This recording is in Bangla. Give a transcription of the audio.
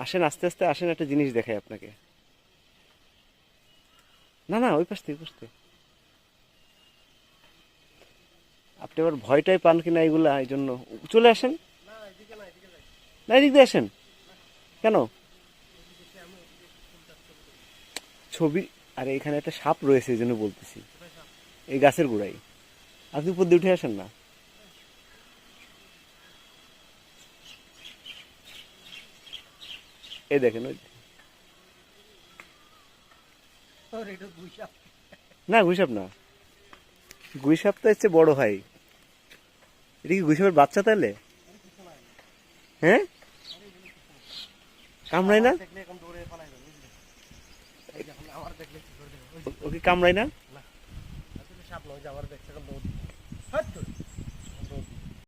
আসেন, আস্তে আস্তে আসেন, একটা জিনিস দেখাই আপনাকে। না না, ওই পাশ থেকে, ওই। আপনি আবার ভয়টাই পান কিনা এগুলা, এই জন্য। চলে আসেন। না, এদিক দিয়ে আসেন। কেন? ছবি, আরে এখানে একটা সাপ রয়েছে, এই জন্য বলতেছি। এই গাছের গোড়ায়। আপনি উপর দিয়ে উঠে আসেন না। এই দেখেন ওই না গুইসাপ না। গুইসাপ তো হচ্ছে বড় ভাই। এটা কি গুইসাপের বাচ্চা তাহলে? হ্যাঁ? কামড়ায় না? দেখলে এখন দৌড়ে পালাই যাবে বুঝলি? এই যখন আমার দেখলে কি করে দেবে ও কি কামড়ায় না?